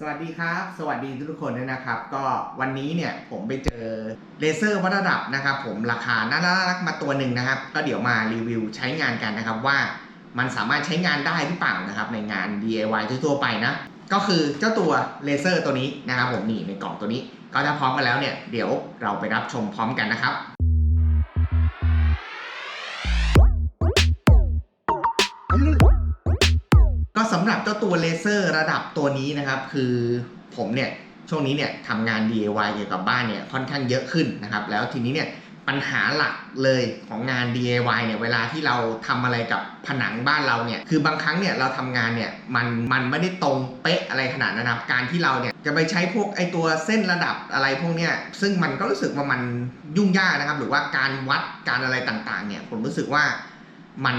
สวัสดีครับ สวัสดีทุกคนด้วยนะครับ ก็วันนี้เนี่ยผมไปเจอเลเซอร์วัดระดับนะครับผมราคาน่ารักมาตัวหนึ่งนะครับ ก็เดี๋ยวมารีวิวใช้งานกันนะครับว่ามันสามารถใช้งานได้หรือเปล่านะครับในงาน DIY ทั่วไปนะ ก็คือเจ้าตัวเลเซอร์ตัวนี้นะครับผมนี่ในกล่องตัวนี้ ก็ถ้าพร้อมกันแล้วเนี่ยเดี๋ยวเราไปรับชมพร้อมกันนะครับำหรับเจ้าตัวเลเซอร์ระดับตัวนี้นะครับ คือผมเนี่ยช่วงนี้เนี่ยทำงาน DIY เกี่ยวกับบ้านเนี่ยค่อนข้างเยอะขึ้นนะครับ แล้วทีนี้เนี่ยปัญหาหลักเลยของงาน DIY เนี่ยเวลาที่เราทำอะไรกับผนังบ้านเราเนี่ยคือบางครั้งเนี่ยเราทำงานเนี่ยมันมันไม่ได้ตรงเป๊ะอะไรขนาดนั้นนะครับการที่เราเนี่ยจะไปใช้พวกไอตัวเส้นระดับอะไรพวกเนี้ยซึ่งมันก็รู้สึกว่ามันยุ่งยากนะครับ หรือว่าการวัดการอะไรต่างๆเนี่ยผมรู้สึกว่ามัน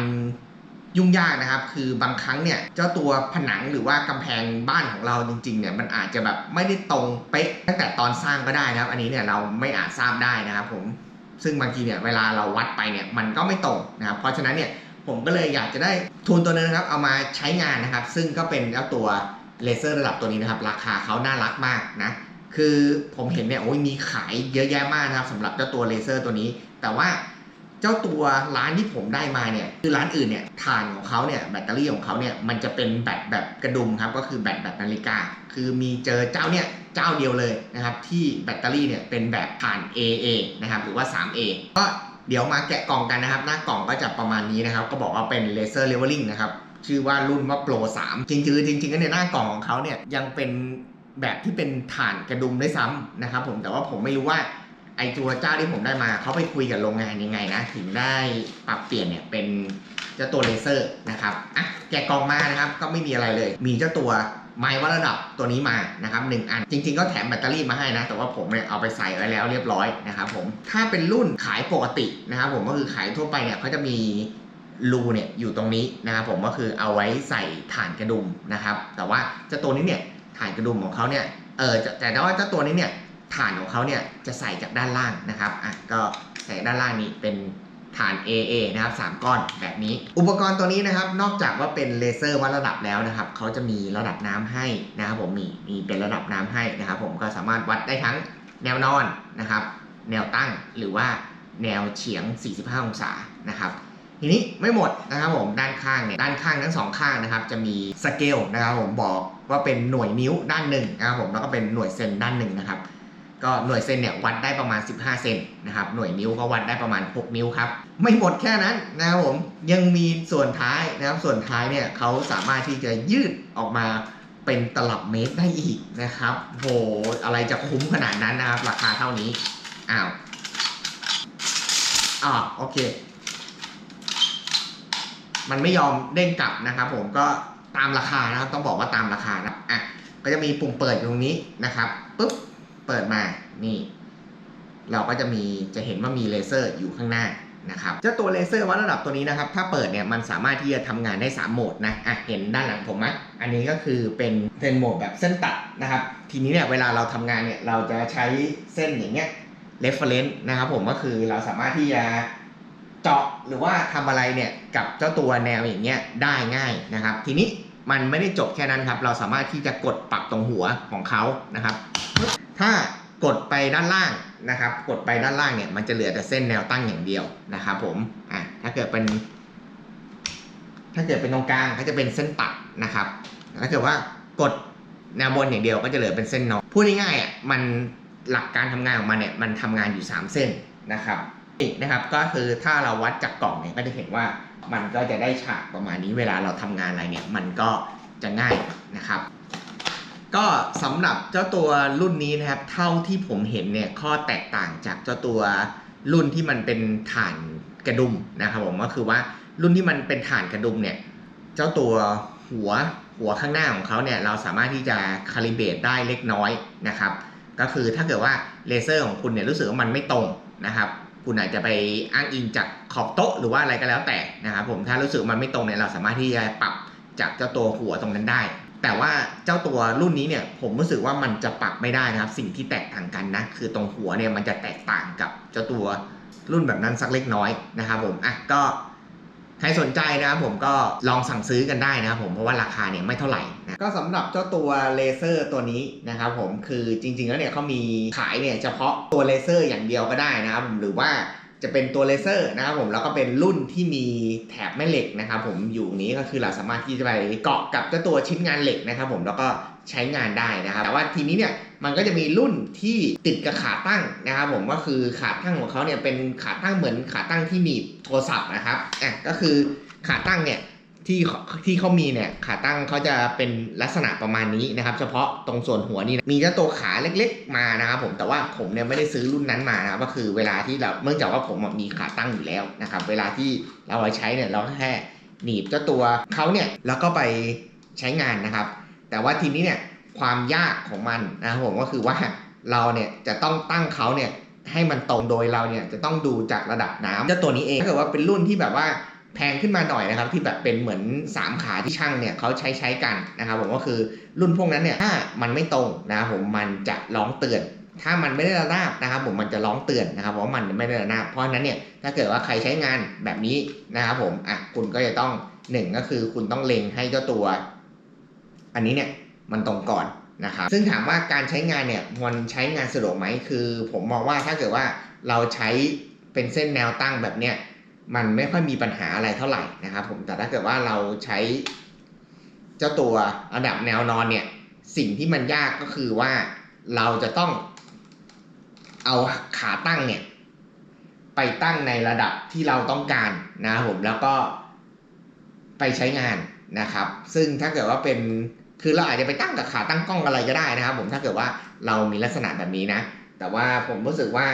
ยุ่งยากนะครับ คือบางครั้งเนี่ยเจ้าตัวผนังหรือว่ากำแพงบ้านของเราจริงๆเนี่ยมันอาจจะแบบไม่ได้ตรงเป๊ะตั้งแต่ตอนสร้างก็ได้นะครับ อันนี้เนี่ยเราไม่อาจทราบได้นะครับผมซึ่งบางทีเนี่ยเวลาเราวัดไปเนี่ยมันก็ไม่ตรงนะครับเพราะฉะนั้นเนี่ยผมก็เลยอยากจะได้ทุนตัวนึงนะครับ เอามาใช้งานนะครับ ซึ่งก็เป็นเจ้าตัวเลเซอร์ระดับตัวนี้นะครับ ราคาเขาน่ารักมากนะคือผมเห็นเนี่ยโอ้ยมีขายเยอะแยะมากนะครับสำหรับเจ้าตัวเลเซอร์ตัวนี้ แต่ว่า จ้าตัวร้านที่ผมได้มาเนี่ยคือร้านอื่นเนี่ยถ่านของเขาเนี่ยแบตเตอรี่ของเขาเนี่ยมันจะเป็นแบตแบบกระดุมครับก็คือแบตแบบนาฬิกา คือมีเจอเจ้าเนี่ยเจ้าเดียวเลยนะครับที่แบตเตอรี่เนี่ยเป็นแบบถ่าน AA นะครับหรือว่า 3A ก็เดี๋ยวมาแกะกล่องกันนะครับ หน้ากล่องก็จะประมาณนี้นะครับ ก็บอกว่าเป็นเลเซอร์เลเวลลิ่งนะครับชื่อว่ารุ่นว่า Pro 3จริงๆจริงๆก็ในหน้ากล่องของเขาเนี่ยยังเป็นแบบที่เป็นฐานกระดุมได้ซ้ำนะครับผมแต่ว่าผมไม่รู้ว่า ไอตัวเจ้าที่ผมได้มาเขาไปคุยกับโรงงานยังไงนะ ถึงได้ปรับเปลี่ยนเนี่ยเป็นเจ้าตัวเลเซอร์นะครับอะแกะกล่องมานะครับ ก็ไม่มีอะไรเลย มีเจ้าตัวไม้วัดระดับตัวนี้มานะครับหนึ่งอัน จริง ๆ ก็แถมแบตเตอรี่มาให้นะ แต่ว่าผมเนี่ยเอาไปใส่ไว้แล้วเรียบร้อยนะครับผมถ้าเป็นรุ่นขายปกตินะครับผมก็คือขายทั่วไปเนี่ยเขาจะมีรูเนี่ยอยู่ตรงนี้นะครับผมก็คือเอาไว้ใส่ฐานกระดุมนะครับ แต่ว่าเจ้าตัวนี้เนี่ยฐานกระดุมของเขาเนี่ยเออแต่ว่าเจ้าตัวนี้เนี่ย ฐานของเขาเนี่ยจะใส่จากด้านล่างนะครับอะก็ใส่ด้านล่างนี้เป็นฐาน AA นะครับ3ก้อนแบบนี้ อุปกรณ์ตัวนี้นะครับ นอกจากว่าเป็นเลเซอร์วัดระดับแล้วนะครับเขาจะมีระดับน้ำให้นะครับผมมีมีเป็นระดับน้ำให้นะครับผมก็สามารถวัดได้ทั้งแนวนอนนะครับ แนวตั้งหรือว่าแนวเฉียง 45 องศานะครับ ทีนี้ไม่หมดนะครับผมด้านข้างเนี่ยด้านข้างทั้งสองข้างนะครับ จะมีสเกลนะครับผมบอกว่าเป็นหน่วยนิ้วด้านหนึ่งนะครับผมแล้วก็เป็นหน่วยเซนด้านหนึ่งนะครับ ก็หน่วยเซนเนี่ยวัดได้ประมาณ 15 เซนนะครับหน่วยนิ้วก็วัดได้ประมาณ 6 นิ้วครับ ไม่หมดแค่นั้นนะครับผมยังมีส่วนท้ายนะครับส่วนท้ายเนี่ยเขาสามารถที่จะยืดออกมาเป็นตลับเมตรได้อีกนะครับโหอะไรจะคุ้มขนาดนั้นนะครับ ราคาเท่านี้อ้าวอ่าโอเค มันไม่ยอมเด้งกลับนะครับผมก็ตามราคานะครับต้องบอกว่าตามราคานะอะก็จะมีปุ่มเปิดอยู่ตรงนี้นะครับปุ๊บ เปิดมานี่ เราก็จะมีจะเห็นว่ามีเลเซอร์อยู่ข้างหน้านะครับเจ้าตัวเลเซอร์วัดระดับตัวนี้นะครับ ถ้าเปิดเนี่ยมันสามารถที่จะทำงานได้ 3 โหมดนะอะเห็นด้านหลังผมไหมอันนี้ก็คือเป็นเป็นโหมดแบบเส้นตัดนะครับ ทีนี้เนี่ยเวลาเราทำงานเนี่ยเราจะใช้เส้นอย่างเงี้ย reference นะครับผมก็คือเราสามารถที่จะเจาะหรือว่าทำอะไรเนี่ยกับเจ้าตัวแนวอย่างเงี้ยได้ง่ายนะครับ ทีนี้มันไม่ได้จบแค่นั้นครับ เราสามารถที่จะกดปรับตรงหัวของเขานะครับ ถ้ากดไปด้านล่างนะครับ กดไปด้านล่างเนี่ย มันจะเหลือแต่เส้นแนวตั้งอย่างเดียวนะครับผมอะถ้าเกิดเป็น ถ้าเกิดเป็นตรงกลางก็จะเป็นเส้นตัดนะครับถ้าเกิดว่ากดแนวบนอย่างเดียวก็จะเหลือเป็นเส้นนอนพูดง่ายๆอะมันหลักการทำงานของมันเนี่ยมันทำงานอยู่ 3 เส้นนะครับนี่นะครับก็คือถ้าเราวัดจากกล่องเนี่ยก็จะเห็นว่ามันก็จะได้ฉากประมาณนี้เวลาเราทำงานอะไรเนี่ย มันก็จะง่ายนะครับ ก็สำหรับเจ้าตัวรุ่นนี้นะครับ เท่าที่ผมเห็นเนี่ยข้อแตกต่างจากเจ้าตัวรุ่นที่มันเป็นฐานกระดุมนะครับผมก็คือว่ารุ่นที่มันเป็นฐานกระดุมเนี่ยเจ้าตัวหัวหัวข้างหน้าของเขาเนี่ยเราสามารถที่จะคาลิเบตได้เล็กน้อยนะครับ ก็คือถ้าเกิดว่าเลเซอร์ของคุณเนี่ยรู้สึกว่ามันไม่ตรงนะครับคุณอาจจะไปอ้างอิงจากขอบโต๊ะหรือว่าอะไรก็แล้วแต่นะครับผมถ้ารู้สึกมันไม่ตรงเนี่ยเราสามารถที่จะปรับจากเจ้าตัวหัวตรงนั้นได้ แต่ว่าเจ้าตัวรุ่นนี้เนี่ยผมรู้สึกว่ามันจะปรับไม่ได้นะครับ สิ่งที่แตกต่างกันนะ คือตรงหัวเนี่ยมันจะแตกต่างกับเจ้าตัวรุ่นแบบนั้นสักเล็กน้อยนะครับผมอะก็ใครสนใจนะครับผมก็ลองสั่งซื้อกันได้นะครับผมเพราะว่าราคาเนี่ยไม่เท่าไหร่นะก็สำหรับเจ้าตัวเลเซอร์ตัวนี้นะครับผมคือจริงๆแล้วเนี่ยเขามีขายเนี่ยเฉพาะตัวเลเซอร์อย่างเดียวก็ได้นะครับผมหรือว่า จะเป็นตัวเลเซอร์นะครับผมแล้วก็เป็นรุ่นที่มีแถบแม่เหล็กนะครับผมอยู่นี้ก็คือเราสามารถที่จะไปเกาะกับเจ้าตัวชิ้นงานเหล็กนะครับผมแล้วก็ใช้งานได้นะครับ แต่ว่าทีนี้เนี่ยมันก็จะมีรุ่นที่ติดกับขาตั้งนะครับผมก็คือขาตั้งของเขาเนี่ยเป็นขาตั้งเหมือนขาตั้งที่มีโทรศัพท์นะครับอะก็คือขาตั้งเนี่ย ที่ที่เขามีเนี่ยขาตั้งเขาจะเป็นลักษณะประมาณนี้นะครับ เฉพาะตรงส่วนหัวนี่นะมีเจ้าตัวขาเล็กๆมานะครับผมแต่ว่าผมเนี่ยไม่ได้ซื้อรุ่นนั้นมานะครับก็คือเวลาที่เราเนื่องจากว่าผมมีขาตั้งอยู่แล้วนะครับ เวลาที่เราเอาใช้เนี่ยเราแค่หนีบเจ้าตัวเขาเนี่ยแล้วก็ไปใช้งานนะครับ แต่ว่าทีนี้เนี่ยความยากของมันนะครับผมก็คือว่าเราเนี่ยจะต้องตั้งเขาเนี่ยให้มันตรงโดยเราเนี่ยจะต้องดูจากระดับน้ำเจ้าตัวนี้เองถ้าเกิดว่าเป็นรุ่นที่แบบว่า แพงขึ้นมาหน่อยนะครับที่แบบเป็นเหมือน 3 ขาที่ช่างเนี่ยเขาใช้ใช้กันนะครับผมก็คือรุ่นพวกนั้นเนี่ยถ้ามันไม่ตรงนะครับผมมันจะร้องเตือน ถ้ามันไม่ได้ระนาบนะครับผมมันจะร้องเตือนนะครับว่ามันไม่ได้ระนาบเพราะนั้นเนี่ยถ้าเกิดว่าใครใช้งานแบบนี้นะครับผมอะคุณก็จะต้องหนึ่งก็คือคุณต้องเล็งให้เจ้าตัว อันนี้เนี่ยมันตรงก่อนนะครับซึ่งถามว่าการใช้งานเนี่ยมันใช้งานสะดวกไหมคือ ผมมองว่าถ้าเกิดว่าเราใช้เป็นเส้นแนวตั้งแบบเนี้ย มันไม่ค่อยมีปัญหาอะไรเท่าไหร่นะครับผมแต่ถ้าเกิดว่าเราใช้เจ้าตัวระดับแนวนอนเนี่ยสิ่งที่มันยากก็คือว่าเราจะต้องเอาขาตั้งเนี่ยไปตั้งในระดับที่เราต้องการนะครับผมแล้วก็ไปใช้งานนะครับ ซึ่งถ้าเกิดว่าเป็นคือเราอาจจะไปตั้งกับขาตั้งกล้องอะไรก็ได้นะครับ ผมถ้าเกิดว่าเรามีลักษณะแบบนี้นะ แต่ว่าผมรู้สึกว่า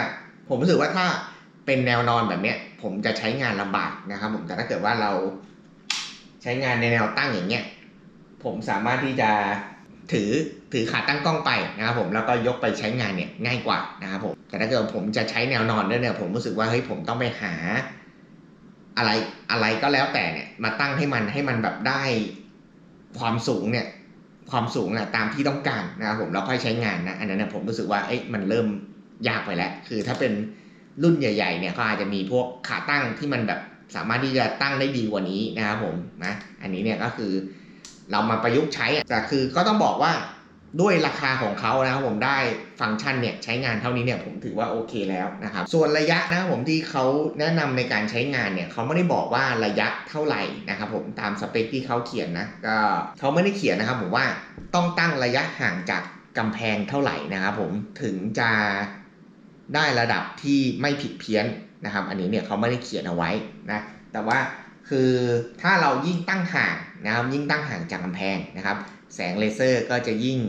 ผมรู้สึกว่าถ้า เป็นแนวนอนแบบเนี้ย ผมจะใช้งานลำบากนะครับ ผมแต่ถ้าเกิดว่าเราใช้งานในแนวตั้งอย่างเงี้ยผมสามารถที่จะถือถือขาตั้งกล้องไปนะครับผมแล้วก็ยกไปใช้งานเนี่ยง่ายกว่านะครับผมแต่ถ้าเกิดผมจะใช้แนวนอนด้วยเนี่ยผมรู้สึกว่าเฮ้ยผมต้องไปหา อะไรอะไรก็แล้วแต่เนี่ยมาตั้งให้มันให้มันแบบได้ความสูงเนี่ยความสูงอะตามที่ต้องการนะครับผมแล้วค่อยใช้งานนะอันนั้นนะผมรู้สึกว่าเอ๊ะมันเริ่มยากไปแล้ว คือถ้าเป็น รุ่นใหญ่ๆเนี่ยเขาอาจจะมีพวกขาตั้งที่มันแบบสามารถที่จะตั้งได้ดีกว่านี้นะครับผมนะอันนี้เนี่ยก็คือเรามาประยุกต์ใช้แต่คือก็ต้องบอกว่าด้วยราคาของเขานะครับผมได้ฟังก์ชันเนี่ยใช้งานเท่านี้เนี่ยผมถือว่าโอเคแล้วนะครับส่วนระยะนะครับผมที่เขาแนะนำในการใช้งานเนี่ยเขาไม่ได้บอกว่าระยะเท่าไหร่นะครับผมตามสเปคที่เขาเขียนนะก็เขาไม่ได้เขียนนะครับผมว่าต้องตั้งระยะห่างจากกำแพงเท่าไหร่นะครับผมถึงจะ ได้ระดับที่ไม่ผิดเพี้ยนนะครับ อันนี้เนี่ยเขาไม่ได้เขียนเอาไว้นะ แต่ว่าคือถ้าเรายิ่งตั้งห่างนะครับยิ่งตั้งห่างจากกำแพงนะครับ แสงเลเซอร์ก็จะยิ่ง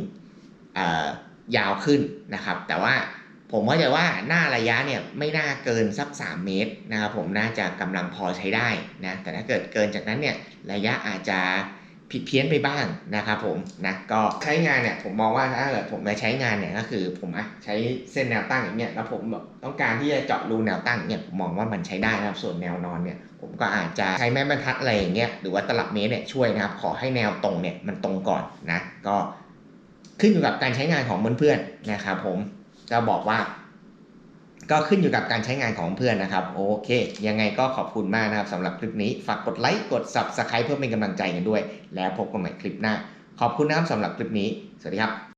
ยาวขึ้นนะครับ แต่ว่าผมเข้าใจว่าหน้าระยะเนี่ยไม่น่าเกินสัก 3 เมตรนะครับ ผมน่าจะกำลังพอใช้ได้นะแต่ถ้าเกิดเกินจากนั้นเนี่ยระยะอาจจะ ผิดเพี้ยนไปบ้างนะครับผมนะก็ใช้งานเนี่ยผมมองว่าถ้าเกิดผมมาใช้งานเนี่ยก็คือผมอะใช้เส้นแนวตั้งอย่างเงี้ยแล้วผมแบบต้องการที่จะเจาะรูแนวตั้งเนี่ยผมมองว่ามันใช้ได้นะครับส่วนแนวนอนเนี่ยผมก็อาจจะใช้แม่บรรทัดอะไรอย่างเงี้ยหรือว่าตลับเมตรเนี่ยช่วยนะครับขอให้แนวตรงเนี่ยมันตรงก่อนนะก็ขึ้นอยู่กับการใช้งานของเพื่อนๆนะครับผมจะบอกว่า ก็ขึ้นอยู่กับการใช้งานของเพื่อนนะครับ โอเค ยังไงก็ขอบคุณมากนะครับสำหรับคลิปนี้ ฝากกดไลค์ กด subscribe เพื่อเป็นกำลังใจกันด้วย แล้วพบกันใหม่คลิปหน้า ขอบคุณนะครับสำหรับคลิปนี้ สวัสดีครับ